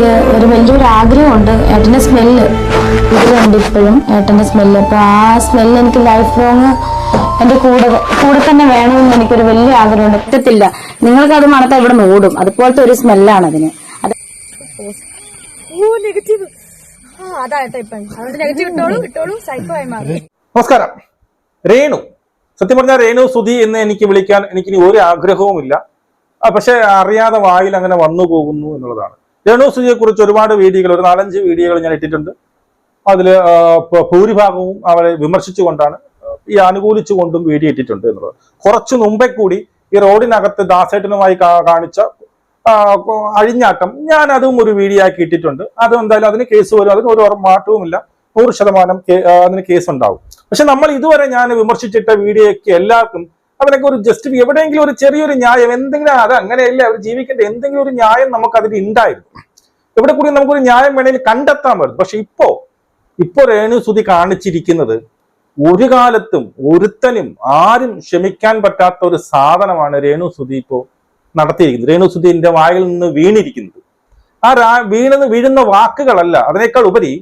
എനിക്ക് ഒരു വലിയൊരു ആഗ്രഹമുണ്ട് ഏട്ടന്റെ സ്മെല്ല് ഇതിലുണ്ട് ഇപ്പോഴും ഏട്ടന്റെ സ്മെല്ല് അപ്പോൾ ആ സ്മെല്ല് എനിക്ക് ലൈഫ് ലോങ് എന്റെ കൂടെ കൂടെ തന്നെ വേണമെന്ന് എനിക്കൊരു വലിയ ആഗ്രഹമുണ്ട്. പറ്റത്തില്ല. നിങ്ങൾക്ക് അത് മണത്താൽ ഇവിടെ ഓടും. അതുപോലത്തെ ഒരു സ്മെല്ലാണ് അതിന്. അത് നെഗറ്റീവ് ആ അതാട്ടോ ഇപ്പം. നെഗറ്റീവ് ഇട്ടോളൂ ഇട്ടോളൂ. സൈക്കോ ആയി മാറി. നമസ്കാരം. രേണു. സത്യം പറഞ്ഞാൽ രേണു സുധി എന്ന് എനിക്ക് വിളിക്കാൻ എനിക്കിനി ഒരു ആഗ്രഹവുമില്ല. ഇല്ല പക്ഷെ അറിയാതെ വായിൽ അങ്ങനെ വന്നു പോകുന്നു എന്നുള്ളതാണ്. രേണു സുധിയെ കുറിച്ച് ഒരുപാട് വീഡിയോകൾ ഒരു നാലഞ്ച് വീഡിയോകൾ ഞാൻ ഇട്ടിട്ടുണ്ട്. അതിൽ ഭൂരിഭാഗവും അവരെ വിമർശിച്ചുകൊണ്ടാണ് ഈ അനുകൂലിച്ചുകൊണ്ടും വീഡിയോ ഇട്ടിട്ടുണ്ട് എന്നുള്ളത്. കുറച്ചു മുമ്പേ കൂടി ഈ റോഡിനകത്ത് ദാസേട്ടനുമായി കാണിച്ച അഴിഞ്ഞാട്ടം ഞാൻ അതും ഒരു വീഡിയോ ആക്കി ഇട്ടിട്ടുണ്ട്. അത് എന്തായാലും അതിന് കേസ് വരും അതിന് ഒരു മാറ്റവുമില്ല. നൂറ് ശതമാനം അതിന് കേസ് ഉണ്ടാവും പക്ഷെ നമ്മൾ ഇതുവരെ ഞാൻ വിമർശിച്ചിട്ട വീഡിയോയ്ക്ക് എല്ലാവർക്കും അതിനൊക്കെ ഒരു ജസ്റ്റ് എവിടെയെങ്കിലും ഒരു ചെറിയൊരു ന്യായം എന്തെങ്കിലും അത് അങ്ങനെയല്ല അവർ ജീവിക്കേണ്ട എന്തെങ്കിലും ഒരു ന്യായം നമുക്ക് അതിൽ ഉണ്ടായിരുന്നു എവിടെ കൂടി നമുക്കൊരു ന്യായം വേണമെങ്കിൽ കണ്ടെത്താൻ പറ്റും. പക്ഷെ ഇപ്പോ ഇപ്പോ രേണുസുതി കാണിച്ചിരിക്കുന്നത് ഒരു കാലത്തും ഒരുത്തനും ആരും ക്ഷമിക്കാൻ പറ്റാത്ത ഒരു സാധനമാണ് രേണുസുതി ഇപ്പോ നടത്തിയിരിക്കുന്നത്. രേണുസുതിന്റെ വായിൽ നിന്ന് വീണിരിക്കുന്നത്. ആ രാ വീണെന്ന് വീഴുന്ന വാക്കുകളല്ല അതിനേക്കാൾ ഉപരി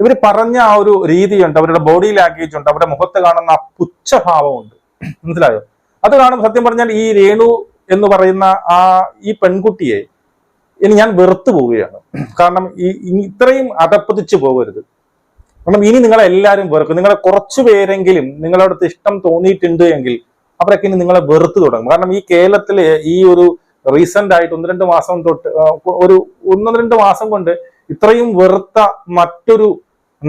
ഇവർ പറഞ്ഞ ആ ഒരു രീതിയുണ്ട് അവരുടെ ബോഡി ലാംഗ്വേജ് ഉണ്ട് അവരുടെ മുഖത്ത് കാണുന്ന ആ പുച്ഛഭാവമുണ്ട്. മനസ്സിലായോ? അത് കാണുമ്പോൾ സത്യം പറഞ്ഞാൽ ഈ രേണു എന്ന് പറയുന്ന ആ ഈ പെൺകുട്ടിയെ ഇനി ഞാൻ വെറുത്തു പോവുകയാണ്. കാരണം ഈ ഈ- ഇത്രയും അതപ്പതിച്ചു പോകരുത്. കാരണം ഇനി നിങ്ങളെ എല്ലാവരും വെറുക്കും. നിങ്ങളെ കുറച്ചു പേരെങ്കിലും നിങ്ങളടുത്ത് ഇഷ്ടം തോന്നിയിട്ടുണ്ട് എങ്കിൽ അവരൊക്കെ ഇനി നിങ്ങളെ വെറുത്തു തുടങ്ങും. കാരണം ഈ കേരളത്തിലെ ഈ ഒരു റീസെന്റ് ആയിട്ട് ഒന്ന് രണ്ട് മാസം തൊട്ട് ഒരു ഒന്ന് രണ്ട് മാസം കൊണ്ട് ഇത്രയും വെറുത്ത മറ്റൊരു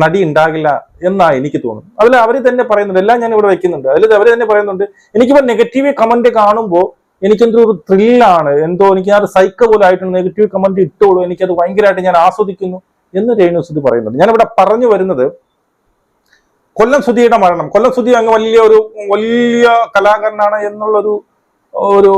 നടി ഉണ്ടാകില്ല എന്നാ എനിക്ക് തോന്നുന്നു. അതിൽ അവർ തന്നെ പറയുന്നുണ്ട് എല്ലാം ഞാൻ ഇവിടെ വെക്കുന്നുണ്ട്. അതിൽ അവർ തന്നെ പറയുന്നുണ്ട് എനിക്കിപ്പോ നെഗറ്റീവ് കമന്റ് കാണുമ്പോൾ എനിക്കെന്തോ ഒരു ത്രില്ലാണ് എന്തോ എനിക്ക് ആ ഒരു സൈക്കോ പോലെ ആയിട്ടുണ്ട്. നെഗറ്റീവ് കമന്റ് ഇട്ടോളൂ. എനിക്കത് ഭയങ്കരമായിട്ട് ഞാൻ ആസ്വദിക്കുന്നു എന്ന് രേണു സുധി പറയുന്നുണ്ട്. ഞാനിവിടെ പറഞ്ഞു വരുന്നത് കൊല്ലം സുധിയുടെ മരണം. കൊല്ലം സുധി അങ്ങ് വലിയ ഒരു വലിയ കലാകാരനാണ് എന്നുള്ളൊരു ഒരു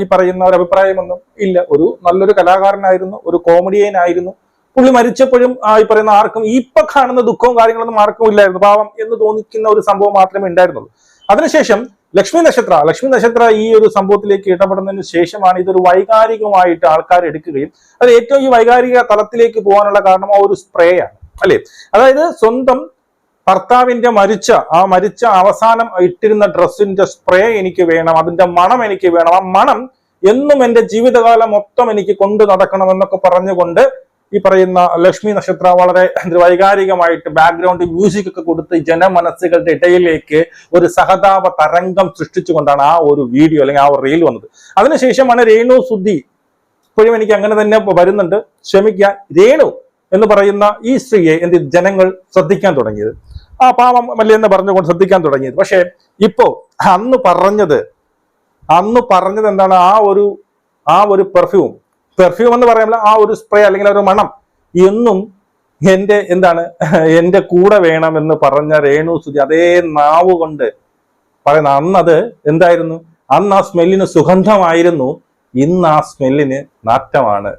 ഈ പറയുന്ന ഒരു അഭിപ്രായമൊന്നും ഇല്ല. ഒരു നല്ലൊരു കലാകാരനായിരുന്നു ഒരു കോമഡിയൻ ആയിരുന്നു. പുള്ളി മരിച്ചപ്പോഴും ഈ പറയുന്ന ആർക്കും ഇപ്പൊ കാണുന്ന ദുഃഖവും കാര്യങ്ങളൊന്നും ആർക്കും ഇല്ലായിരുന്നു. പാവം എന്ന് തോന്നിക്കുന്ന ഒരു സംഭവം മാത്രമേ ഉണ്ടായിരുന്നുള്ളൂ. അതിനുശേഷം ലക്ഷ്മി നക്ഷത്ര ലക്ഷ്മി നക്ഷത്ര ഈ ഒരു സംഭവത്തിലേക്ക് ഇടപെടുന്നതിന് ശേഷമാണ് ഇതൊരു വൈകാരികമായിട്ട് ആൾക്കാർ എടുക്കുകയും അത് ഏറ്റവും ഈ വൈകാരിക തലത്തിലേക്ക് പോകാനുള്ള കാരണം ആ ഒരു സ്പ്രേ ആണ് അല്ലെ? അതായത് സ്വന്തം ഭർത്താവിന്റെ മരിച്ച ആ മരിച്ച അവസാനം ഇട്ടിരുന്ന ഡ്രസ്സിന്റെ സ്പ്രേ എനിക്ക് വേണം അതിന്റെ മണം എനിക്ക് വേണം. ആ മണം എന്നും എന്റെ ജീവിതകാലം മൊത്തം എനിക്ക് കൊണ്ടു നടക്കണം എന്നൊക്കെ പറഞ്ഞുകൊണ്ട് ഈ പറയുന്ന ലക്ഷ്മി നക്ഷത്ര വളരെ വൈകാരികമായിട്ട് ബാക്ക്ഗ്രൗണ്ട് മ്യൂസിക് ഒക്കെ കൊടുത്ത് ജനമനസ്സുകളുടെ ഇടയിലേക്ക് ഒരു സഹതാപ തരംഗം സൃഷ്ടിച്ചുകൊണ്ടാണ് ആ ഒരു വീഡിയോ അല്ലെങ്കിൽ ആ ഒരു റീൽ വന്നത്. അതിനുശേഷമാണ് രേണു സുദ്ധി ഇപ്പോഴും എനിക്ക് അങ്ങനെ തന്നെ വരുന്നുണ്ട്. ക്ഷമിക്കുക. രേണു എന്ന് പറയുന്ന ഈ സ്ത്രീയെ എന്ത് ജനങ്ങൾ ശ്രദ്ധിക്കാൻ തുടങ്ങിയത്. ആ പാവം മല്ലി എന്ന് പറഞ്ഞുകൊണ്ട് ശ്രദ്ധിക്കാൻ തുടങ്ങിയത്. പക്ഷേ ഇപ്പോ അന്ന് പറഞ്ഞത് അന്ന് പറഞ്ഞത് എന്താണ്? ആ ഒരു ആ ഒരു പെർഫ്യൂം പെർഫ്യൂം എന്ന് പറയുമ്പോൾ ആ ഒരു സ്പ്രേ അല്ലെങ്കിൽ ഒരു മണം എന്നും എന്റെ എന്താണ് എന്റെ കൂടെ വേണമെന്ന് പറഞ്ഞ രേണു സുധി അതേ നാവ് കൊണ്ട് പറയുന്ന അന്നത് എന്തായിരുന്നു? അന്ന് ആ സ്മെല്ലിന് സുഗന്ധമായിരുന്നു ഇന്ന് ആ സ്മെല്ലിന് നാറ്റമാണ്.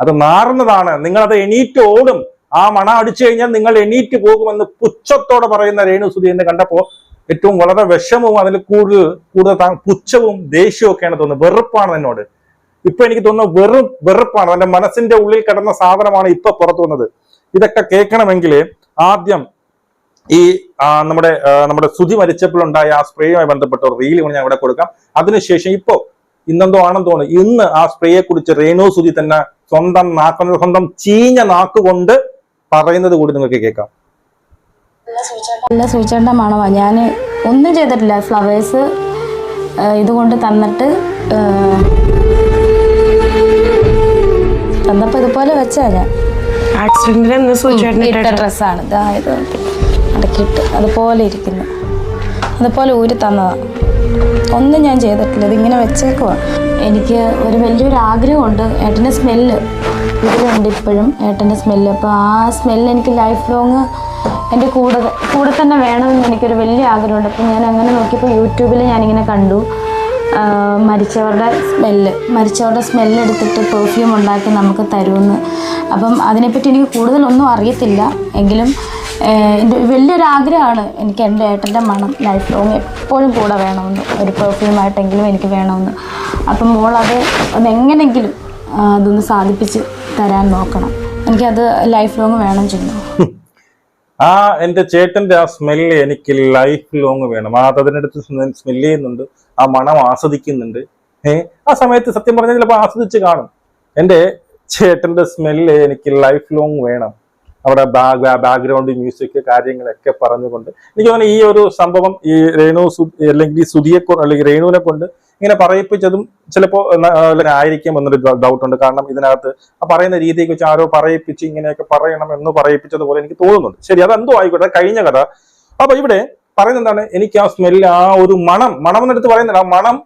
അത് നാറുന്നതാണ്. നിങ്ങൾ അത് എണീറ്റ് ഓടും. ആ മണം അടിച്ചു കഴിഞ്ഞാൽ നിങ്ങൾ എണീറ്റ് പോകുമെന്ന് പുച്ഛത്തോടെ പറയുന്ന രേണു സുധി എന്നെ കണ്ടപ്പോ ഏറ്റവും വളരെ വിഷമവും അതിൽ കൂടുതൽ കൂടുതൽ പുച്ഛവും ദേഷ്യവും ഒക്കെയാണ് തോന്നുന്നത്. വെറുപ്പാണ് എന്നോട്. ഇപ്പൊ എനിക്ക് തോന്നുന്നു വെറും വെറുപ്പാണ്. എന്റെ മനസ്സിന്റെ ഉള്ളിൽ കിടന്ന സാധനമാണ് ഇപ്പൊ പുറത്തു വന്നത്. ഇതൊക്കെ കേൾക്കണമെങ്കിൽ ആദ്യം ഈ നമ്മുടെ നമ്മുടെ സുധി മരിച്ചപ്പോഴുണ്ടായ ആ സ്പ്രേയുമായി ബന്ധപ്പെട്ട റീൽ ഞാൻ ഇവിടെ കൊടുക്കാം. അതിനുശേഷം ഇപ്പോ ഇന്നെന്തോ ആണെന്ന് തോന്നുന്നു. ഇന്ന് ആ സ്പ്രേയെ കുറിച്ച് രേണു സുധി തന്നെ സ്വന്തം നാക്കുന്ന സ്വന്തം ചീഞ്ഞ നാക്കുകൊണ്ട് പറയുന്നത് കൂടി നിങ്ങൾക്ക് കേൾക്കാം. നല്ല സൂചിച്ചേണ്ട ഞാൻ ഞാൻ ഒന്നും ചെയ്തിട്ടില്ല. ഫ്ലവേഴ്സ് ഇതുകൊണ്ട് തന്നിട്ട് തന്നപ്പോൾ ഇതുപോലെ വെച്ചാ ഞാൻ. ആക്സിഡന്റിൽ ഇട്ട ഡ്രസ്സാണ്. ഇതായത് അടക്കിയിട്ട് അതുപോലെ ഇരിക്കുന്നു. അതുപോലെ ഊരി തന്നതാണ് ഒന്നും ഞാൻ ചെയ്തിട്ടില്ല. ഇതിങ്ങനെ വെച്ചേക്കുവാ. എനിക്ക് ഒരു വലിയൊരു ആഗ്രഹമുണ്ട്. ഏട്ടന്റെ സ്മെല്ല്. ഇതിലുണ്ട് ഇപ്പോഴും ഏട്ടന്റെ സ്മെല്ല്. അപ്പോൾ ആ സ്മെല്ല് എനിക്ക് ലൈഫ് ലോങ് എന്റെ കൂടെ കൂടെ തന്നെ വേണമെന്ന് എനിക്കൊരു വലിയ ആഗ്രഹമുണ്ട്. അപ്പോൾ ഞാൻ അങ്ങനെ നോക്കിയപ്പോൾ യൂട്യൂബിൽ ഞാനിങ്ങനെ കണ്ടു. മരിച്ചവരുടെ സ്മെല്ല് മരിച്ചവരുടെ സ്മെല്ല് എടുത്തിട്ട് പെർഫ്യൂം ഉണ്ടാക്കി നമുക്ക് തരുമെന്ന്. അപ്പം അതിനെപ്പറ്റി എനിക്ക് കൂടുതലൊന്നും അറിയത്തില്ല. എങ്കിലും എന്റെ വലിയൊരു ആഗ്രഹമാണ് എനിക്ക് എന്റെ ഏട്ടന്റെ മണം ലൈഫ് ലോങ് എപ്പോഴും കൂടെ വേണമെന്ന്. ഒരു പെർഫ്യൂമായിട്ടെങ്കിലും എനിക്ക് വേണമെന്ന്. അപ്പം മോളത് അതെങ്ങനെങ്കിലും അതൊന്ന് സാധിപ്പിച്ച് തരാൻ നോക്കണം. എനിക്കത് ലൈഫ് ലോങ് വേണം ചെയ്യുന്നു ആ എന്റെ ചേട്ടന്റെ ആ സ്മെല്ല് എനിക്ക് ലൈഫ് ലോങ് വേണം. ആ അതിനടുത്ത് സ്മെല്ല് ചെയ്യുന്നുണ്ട്. ആ മണം ആസ്വദിക്കുന്നുണ്ട്. ഏ ആ സമയത്ത് സത്യം പറഞ്ഞാൽ ചിലപ്പോൾ ആസ്വദിച്ച് കാണും. എന്റെ ചേട്ടന്റെ സ്മെല്ല് എനിക്ക് ലൈഫ് ലോങ് വേണം. അവിടെ ബാക്ക്ഗ്രൗണ്ട് മ്യൂസിക് കാര്യങ്ങളൊക്കെ പറഞ്ഞുകൊണ്ട്. എനിക്ക് തോന്നുന്നു ഈ ഒരു സംഭവം ഈ രേണു അല്ലെങ്കിൽ സുധിയെ അല്ലെങ്കിൽ രേണുവിനെ കൊണ്ട് ഇങ്ങനെ പറയിപ്പിച്ചതും ചിലപ്പോൾ ആയിരിക്കും എന്നൊരു ഡൗട്ട് ഉണ്ട്. കാരണം ഇതിനകത്ത് ആ പറയുന്ന രീതിയെ വെച്ച് ആരോ പറയിപ്പിച്ച് ഇങ്ങനെയൊക്കെ പറയണം എന്ന് പറയിപ്പിച്ചതുപോലെ എനിക്ക് തോന്നുന്നുണ്ട്. ശരി അതെന്തോ ആയിക്കോട്ടെ കഴിഞ്ഞ കഥ. അപ്പൊ ഇവിടെ പറയുന്നത് എന്താണ് എനിക്ക് ആ സ്മെല്ല് ആ ഒരു മണം മണം എന്നെടുത്ത് പറയുന്നില്ല ആ മണം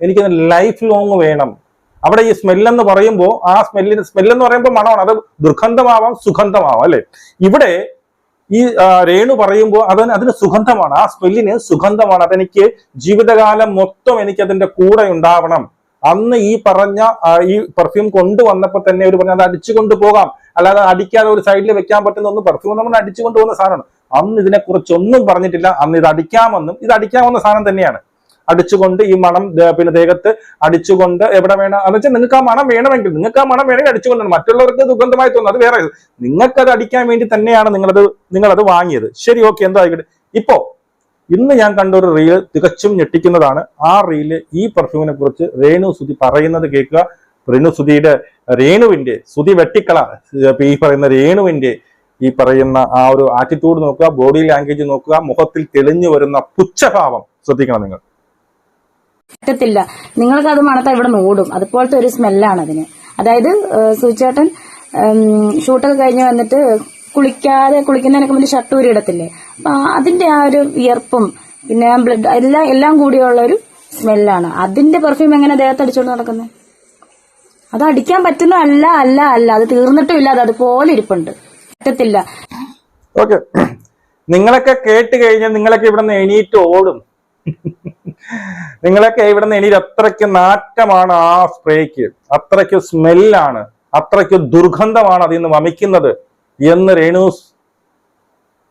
എനിക്ക് ലൈഫ് ലോങ് വേണം. അവിടെ ഈ സ്മെല്ലെന്ന് പറയുമ്പോൾ ആ സ്മെല്ലിന് സ്മെല്ലെന്ന് പറയുമ്പോൾ മണമാണ്. അത് ദുർഗന്ധമാവാം സുഗന്ധമാവാം അല്ലെ? ഇവിടെ ഈ രേണു പറയുമ്പോൾ അതിന് അതിന് സുഗന്ധമാണ്. ആ സ്മെല്ലിന് സുഗന്ധമാണ്. അതെനിക്ക് ജീവിതകാലം മൊത്തം എനിക്ക് അതിന്റെ കൂടെ ഉണ്ടാവണം. അന്ന് ഈ പറഞ്ഞ ഈ പെർഫ്യൂം കൊണ്ടുവന്നപ്പോൾ തന്നെ ഒരു പറഞ്ഞ അത് അടിച്ചു കൊണ്ടുപോകാം. അല്ലാതെ അടിക്കാതെ ഒരു സൈഡിൽ വെക്കാൻ പറ്റുന്ന ഒന്ന് പെർഫ്യൂം നമ്മൾ അടിച്ചു കൊണ്ടുപോകുന്ന സാധനമാണ്. അന്ന് ഇതിനെ കുറിച്ച് ഒന്നും പറഞ്ഞിട്ടില്ല. അന്ന് ഇത് അടിക്കാമെന്നും ഇത് അടിക്കാമെന്ന സാധനം തന്നെയാണ്. അടിച്ചുകൊണ്ട് ഈ മണം പിന്നെ ദേഹത്ത് അടിച്ചുകൊണ്ട് എവിടെ വേണം എന്ന് വെച്ചാൽ നിങ്ങൾക്ക് ആ മണം വേണമെങ്കിൽ നിങ്ങൾക്ക് ആ മണം വേണമെങ്കിൽ അടിച്ചുകൊണ്ടാണ് മറ്റുള്ളവർക്ക് ദുർഗന്ധമായി തോന്നുന്നു അത് വേറെ നിങ്ങൾക്ക് അത് അടിക്കാൻ വേണ്ടി തന്നെയാണ് നിങ്ങളത് നിങ്ങളത് വാങ്ങിയത്. ശരി ഓക്കെ എന്താ ആയിക്കോട്ടെ. ഇപ്പോ ഇന്ന് ഞാൻ കണ്ട ഒരു റീൽ തികച്ചും ഞെട്ടിക്കുന്നതാണ്. ആ റീൽ ഈ പെർഫ്യൂമിനെ കുറിച്ച് രേണു സുധി പറയുന്നത് കേൾക്കുക. രേണു സുധിയുടെ രേണുവിന്റെ സുധി വെട്ടിക്കള ഈ പറയുന്ന രേണുവിന്റെ ഈ പറയുന്ന ആ ഒരു ആറ്റിറ്റ്യൂഡ് നോക്കുക ബോഡി ലാംഗ്വേജ് നോക്കുക മുഖത്തിൽ തെളിഞ്ഞു വരുന്ന പുച്ഛഭാവം ശ്രദ്ധിക്കണം നിങ്ങൾ. പറ്റത്തില്ല. നിങ്ങൾക്ക് അത് മണത്താൽ ഇവിടെ ഓടും അതുപോലത്തെ ഒരു സ്മെല്ലാണ് അതിന്. അതായത് സൂചേട്ടൻ ഷൂട്ടൊക്കെ കഴിഞ്ഞ് വന്നിട്ട് കുളിക്കാതെ കുളിക്കുന്നതിനൊക്കെ മുന്നേ ഷർട്ട് ഊരി ഇടത്തില്ലേ? അപ്പൊ അതിന്റെ ആ ഒരു വിയർപ്പും പിന്നെ ബ്ലഡ് എല്ലാം എല്ലാം കൂടിയുള്ള ഒരു സ്മെല്ലാണ് അതിന്റെ പെർഫ്യൂം എങ്ങനെ ദേഹത്ത് അടിച്ചോണ്ട് നടക്കുന്നത് അത് അടിക്കാൻ പറ്റുന്ന അല്ല അല്ല അല്ല. അത് തീർന്നിട്ടും ഇല്ല. അത് അതുപോലെ ഇരിപ്പുണ്ട്. പറ്റത്തില്ല. ഓക്കെ. നിങ്ങളൊക്കെ കേട്ട് കഴിഞ്ഞാൽ നിങ്ങളൊക്കെ ഇവിടെ നിന്ന് എണീറ്റ് ഓടും. നിങ്ങളൊക്കെ ഇവിടെ നിന്ന് എണീറ്റ് അത്രയ്ക്ക് നാറ്റമാണ് ആ സ്പ്രേക്ക്. അത്രയ്ക്ക് സ്മെല്ലാണ്. അത്രയ്ക്ക് ദുർഗന്ധമാണ് അതിൽ നിന്ന് വമിക്കുന്നത് എന്ന് രേണൂസ്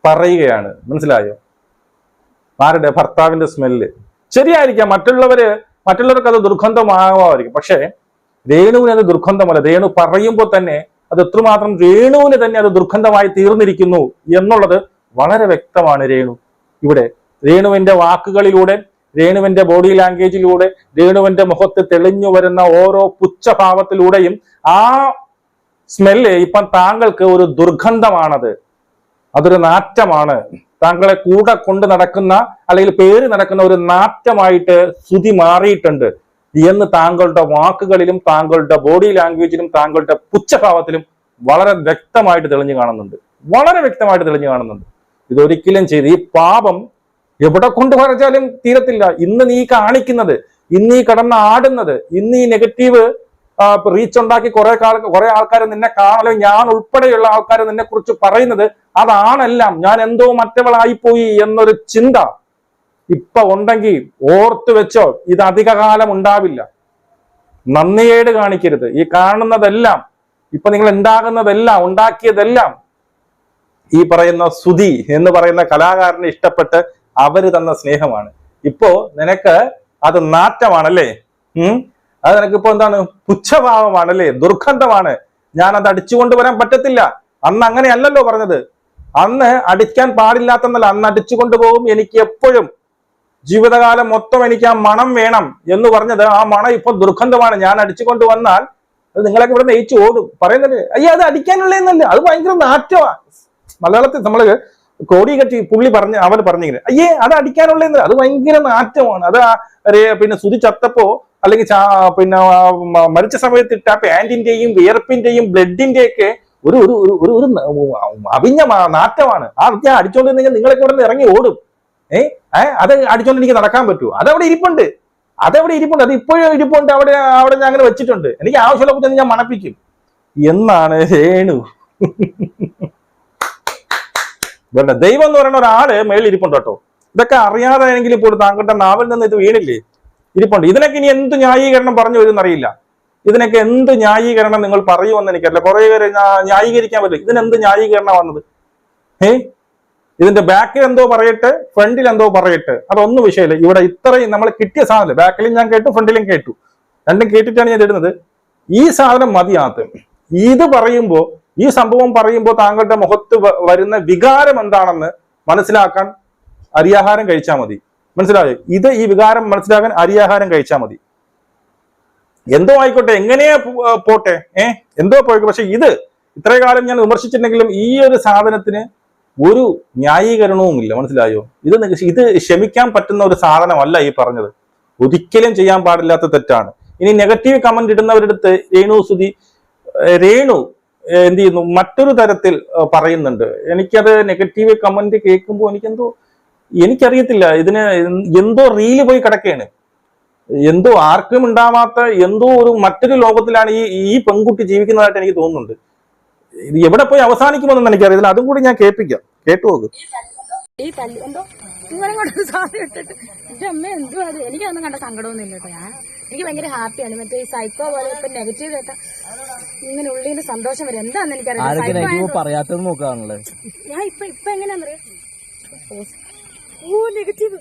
പറയുകയാണ്. മനസ്സിലായോ? ആരുടെ? ഭർത്താവിന്റെ സ്മെല്ല്. ശരിയായിരിക്കാം. മറ്റുള്ളവര് മറ്റുള്ളവർക്ക് അത് ദുർഗന്ധമാകുമായിരിക്കും പക്ഷേ രേണുവിന് അത് ദുർഗന്ധമല്ല. രേണു പറയുമ്പോൾ തന്നെ അത് എത്രമാത്രം രേണുവിന് തന്നെ അത് ദുർഗന്ധമായി തീർന്നിരിക്കുന്നു എന്നുള്ളത് വളരെ വ്യക്തമാണ് രേണു. ഇവിടെ രേണുവിന്റെ വാക്കുകളിലൂടെ രേണുവിന്റെ ബോഡി ലാംഗ്വേജിലൂടെ രേണുവിന്റെ മുഖത്ത് തെളിഞ്ഞു വരുന്ന ഓരോ പുച്ഛഭാവത്തിലൂടെയും ആ സ്മെല്ല് ഇപ്പം താങ്കൾക്ക് ഒരു ദുർഗന്ധമാണത്. അതൊരു നാറ്റമാണ്. താങ്കളെ കൂടെ കൊണ്ട് നടക്കുന്ന അല്ലെങ്കിൽ പേര് നടക്കുന്ന ഒരു നാറ്റമായിട്ട് ശ്രുതി മാറിയിട്ടുണ്ട്. എന്ന് താങ്കളുടെ വാക്കുകളിലും താങ്കളുടെ ബോഡി ലാംഗ്വേജിലും താങ്കളുടെ പുച്ഛഭാവത്തിലും വളരെ വ്യക്തമായിട്ട് തെളിഞ്ഞു കാണുന്നുണ്ട്. വളരെ വ്യക്തമായിട്ട് തെളിഞ്ഞു കാണുന്നുണ്ട്. ഇതൊരിക്കലും ചെയ്ത് ഈ പാപം എവിടെ കൊണ്ടു വരച്ചാലും തീരത്തില്ല. ഇന്ന് നീ കാണിക്കുന്നത് ഇന്ന് ഈ കടന്ന് ആടുന്നത് ഇന്ന് ഈ നെഗറ്റീവ് റീച്ച് ഉണ്ടാക്കി കുറെ കാല കുറെ ആൾക്കാർ നിന്നെ കാണലോ ഞാൻ ഉൾപ്പെടെയുള്ള ആൾക്കാരെ നിന്നെ കുറിച്ച് പറയുന്നത് അതാണെല്ലാം. ഞാൻ എന്തോ മറ്റവളായിപ്പോയി എന്നൊരു ചിന്ത ഇപ്പൊ ഉണ്ടെങ്കിൽ ഓർത്തു വെച്ചോ ഇത് അധികകാലം ഉണ്ടാവില്ല. നന്ദിയേട് കാണിക്കരുത്. ഈ കാണുന്നതെല്ലാം ഇപ്പൊ നിങ്ങൾ ഉണ്ടാകുന്നതെല്ലാം ഉണ്ടാക്കിയതെല്ലാം ഈ പറയുന്ന സുധി എന്ന് പറയുന്ന കലാകാരനെ ഇഷ്ടപ്പെട്ട് അവർ തന്ന സ്നേഹമാണ്. ഇപ്പോ നിനക്ക് അത് നാറ്റമാണല്ലേ? ഉം? അത് നിനക്കിപ്പോ എന്താണ്? പുച്ഛഭാവമാണല്ലേ? ദുർഗന്ധമാണ്. ഞാൻ അത് അടിച്ചുകൊണ്ട് വരാൻ പറ്റത്തില്ല. അന്ന് അങ്ങനെയല്ലല്ലോ പറഞ്ഞത്. അന്ന് അടിക്കാൻ പാടില്ലാത്തെന്നല്ല അന്ന് അടിച്ചു കൊണ്ടുപോകും എനിക്ക് എപ്പോഴും. ജീവിതകാലം മൊത്തം എനിക്ക് ആ മണം വേണം എന്ന് പറഞ്ഞത് ആ മണം ഇപ്പൊ ദുർഗന്ധമാണ്. ഞാൻ അടിച്ചുകൊണ്ട് വന്നാൽ അത് നിങ്ങളൊക്കെ ഇവിടെ നയിച്ചു ഓടും. പറയുന്നത് അയ്യോ അത് അടിക്കാനുള്ളതെന്നല്ല അത് ഭയങ്കര നാറ്റമാണ് മലയാളത്തിൽ നമ്മൾ കോടി കെട്ടി പുള്ളി പറഞ്ഞ് അവർ പറഞ്ഞിങ്ങനെ അയ്യേ അത് അടിക്കാനുള്ളതെന്നല്ല അത് ഭയങ്കര നാറ്റമാണ്. അത് പിന്നെ സുതി ചത്തപ്പോ അല്ലെങ്കിൽ പിന്നെ മരിച്ച സമയത്ത് ഇട്ട പാന്റിന്റെയും വിയർപ്പിന്റെയും ബ്ലഡിന്റെ ഒക്കെ ഒരു ഒരു ഒരു അവിഞ്ഞ നാറ്റമാണ്. ആ ഞാൻ അടിച്ചോണ്ടിരുന്നെങ്കിൽ നിങ്ങളൊക്കെ ഇവിടെ ഇറങ്ങി ഓടും. ഏ? അത് അടിച്ചോണ്ട് എനിക്ക് നടക്കാൻ പറ്റുമോ അതവിടെ ഇരിപ്പുണ്ട്. അതവിടെ ഇരിപ്പുണ്ട്. അത് ഇപ്പോഴും ഇരിപ്പുണ്ട്. അവിടെ അവിടെ ഞാൻ അങ്ങനെ വെച്ചിട്ടുണ്ട്. എനിക്ക് ആവശ്യമുള്ളപ്പോൾ ഞാൻ മണപ്പിക്കും. എന്നാണ് രേണു? വേണ്ട ദൈവം എന്ന് പറയുന്ന ഒരാൾ മേളിൽ ഇരിപ്പുണ്ട് കേട്ടോ. ഇതൊക്കെ അറിയാതെയെങ്കിലും ഇപ്പോൾ താങ്കളുടെ നാവിൽ നിന്ന് ഇത് വീണില്ലേ? ഇരിപ്പുണ്ട്. ഇതിനൊക്കെ ഇനി എന്ത് ന്യായീകരണം പറഞ്ഞു വരുമെന്നറിയില്ല. ഇതിനൊക്കെ എന്ത് ന്യായീകരണം നിങ്ങൾ പറയുമെന്ന് എനിക്കറിയില്ല. കുറെ പേര് ന്യായീകരിക്കാൻ പറ്റില്ല. ഇതിനെന്ത് ന്യായീകരണം വന്നത്? ഏ? ഇതിന്റെ ബാക്കിൽ എന്തോ പറയട്ടെ ഫ്രണ്ടിൽ എന്തോ പറയട്ടെ. അതൊന്നും വിഷയമില്ല. ഇവിടെ ഇത്രയും നമ്മൾ കിട്ടിയ സാധനം ബാക്കിലും ഞാൻ കേട്ടു ഫ്രണ്ടിലും കേട്ടു. രണ്ടും കേട്ടിട്ടാണ് ഞാൻ ഇടുന്നത്. ഈ സാധനം മതിയാത്ത ഇത് പറയുമ്പോൾ ഈ സംഭവം പറയുമ്പോൾ താങ്കളുടെ മുഖത്ത് വരുന്ന വികാരം എന്താണെന്ന് മനസ്സിലാക്കാൻ അരിയാഹാരം കഴിച്ചാൽ മതി. മനസ്സിലായോ? ഇത് ഈ വികാരം മനസ്സിലാക്കാൻ അരിയാഹാരം കഴിച്ചാൽ മതി. എന്തോ ആയിക്കോട്ടെ എങ്ങനെയാ പോട്ടെ? ഏഹ് എന്തോ പോയിക്കോട്ടെ പക്ഷെ ഇത് ഇത്രേ കാലം ഞാൻ വിമർശിച്ചിട്ടുണ്ടെങ്കിലും ഈ ഒരു സാധനത്തിന് ഒരു ന്യായീകരണവുമില്ല മനസ്സിലായോ? ഇത് ഇത് ക്ഷമിക്കാൻ പറ്റുന്ന ഒരു സാധനമല്ല ഈ പറഞ്ഞത്. ഒരിക്കലും ചെയ്യാൻ പാടില്ലാത്ത തെറ്റാണ്. ഇനി നെഗറ്റീവ് കമന്റ് ഇടുന്നവരടുത്ത് രേണു സുധി ഏഹ് രേണു എന്ത് ചെയ്യുന്നു? മറ്റൊരു തരത്തിൽ പറയുന്നുണ്ട്. എനിക്കത് നെഗറ്റീവ് കമന്റ് കേൾക്കുമ്പോൾ എനിക്കെന്തോ എനിക്കറിയത്തില്ല. ഇതിന് എന്തോ റീൽ പോയി കിടക്കയാണ് എന്തോ ആർക്കും ഉണ്ടാവാത്ത എന്തോ ഒരു മറ്റൊരു ലോകത്തിലാണ് ഈ ഈ പെൺകുട്ടി ജീവിക്കുന്നതായിട്ട് എനിക്ക് തോന്നുന്നുണ്ട്. ഇത് എവിടെ പോയി അവസാനിക്കുമെന്ന് എനിക്കറിയില്ല അതും കൂടി ഞാൻ കേൾപ്പിക്കാം. കേട്ടു നോക്ക്. ഈ തല്ലി എന്തോ ഇങ്ങനെ കൊണ്ട് സാധനം ഇട്ടിട്ട്. എന്റെ അമ്മ എന്തുവാ അത് എനിക്കതൊന്നും കണ്ട സങ്കടമൊന്നും ഇല്ല കേട്ടോ ഞാൻ. എനിക്ക് ഭയങ്കര ഹാപ്പിയാണ്. മറ്റേ ഈ സൈക്കോ പോലെ ഇപ്പൊ നെഗറ്റീവ് കേട്ടാ ഇങ്ങനെ ഉള്ളിൽ നിന്ന് സന്തോഷം വരും. എന്താന്ന് എനിക്കറിയാം ഞാൻ ഇപ്പൊ ഇപ്പൊ എങ്ങനെയാന്നറിയോ ഓ നെഗറ്റീവ്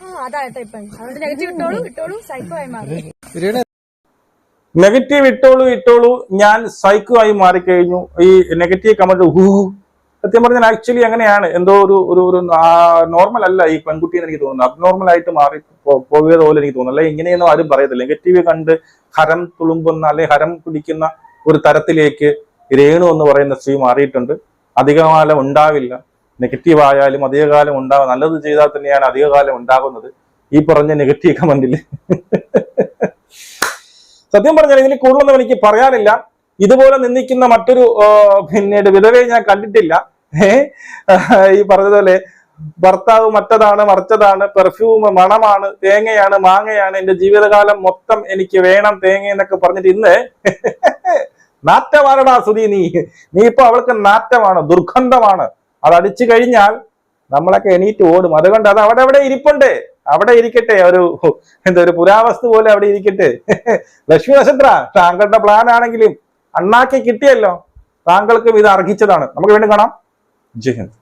ആ അതാട്ടോ ഇപ്പൊ. അതുകൊണ്ട് നെഗറ്റീവ് ഇട്ടോളൂ ഇട്ടോളൂ സൈക്കോ ആയി മാറി. നെഗറ്റീവ് ഇട്ടോളൂ ഇട്ടോളൂ. ഞാൻ സൈക്കോ ആയി മാറിക്കഴിഞ്ഞു. ഈ നെഗറ്റീവ് കമന്റ് ഹൂ സത്യം പറഞ്ഞാൽ ആക്ച്വലി അങ്ങനെയാണ്. എന്തോ ഒരു ഒരു ഒരു നോർമൽ അല്ല ഈ പെൺകുട്ടി എന്ന് എനിക്ക് തോന്നുന്നു. അബ്നോർമൽ ആയിട്ട് മാറി പോയത് പോലെ എനിക്ക് തോന്നുന്നു. അല്ലെ ഇങ്ങനെയൊന്നും ആരും പറയത്തില്ല. നെഗറ്റീവ് കണ്ട് ഹരം തുളുമ്പുന്ന അല്ലെ ഹരം കുടിക്കുന്ന ഒരു തരത്തിലേക്ക് രേണു എന്ന് പറയുന്ന സ്ത്രീ മാറിയിട്ടുണ്ട്. അധികകാലം ഉണ്ടാവില്ല. നെഗറ്റീവ് ആയാലും അധികകാലം ഉണ്ടാവും. നല്ലത് ചെയ്താൽ തന്നെയാണ് അധികകാലം ഉണ്ടാകുന്നത്. ഈ പറഞ്ഞ നെഗറ്റീവ് കമന്റിൽ സത്യം പറഞ്ഞാൽ ഇതിൽ കൂടുതലൊന്നും എനിക്ക് പറയാനില്ല. ഇതുപോലെ നിന്നിക്കുന്ന മറ്റൊരു പിന്നീട് വിധവയെ ഞാൻ കണ്ടിട്ടില്ല. ഈ പറഞ്ഞതുപോലെ ഭർത്താവ് മറ്റതാണ് മറിച്ചതാണ് പെർഫ്യൂം മണമാണ് തേങ്ങയാണ് മാങ്ങയാണ് എന്റെ ജീവിതകാലം മൊത്തം എനിക്ക് വേണം തേങ്ങ എന്നൊക്കെ പറഞ്ഞിട്ട് ഇന്ന് നാറ്റമാരടാ സുധി നീ. നീ ഇപ്പൊ അവൾക്ക് നാറ്റമാണ് ദുർഗന്ധമാണ്. അത് അടിച്ചു കഴിഞ്ഞാൽ നമ്മളൊക്കെ എണീറ്റ് ഓടും. അതുകൊണ്ട് അത് അവിടെ അവിടെ ഇരിപ്പുണ്ട്. അവിടെ ഇരിക്കട്ടെ ഒരു എന്താ ഒരു പുരാവസ്തു പോലെ അവിടെ ഇരിക്കട്ടെ. ലക്ഷ്മി നക്ഷത്ര താങ്കളുടെ പ്ലാൻ ആണെങ്കിലും അണ്ണാക്കി കിട്ടിയല്ലോ. താങ്കൾക്കും ഇത് അർഹിച്ചതാണ്. നമുക്ക് വീണ്ടും കാണാം. ജയ് ഹിന്ദ്.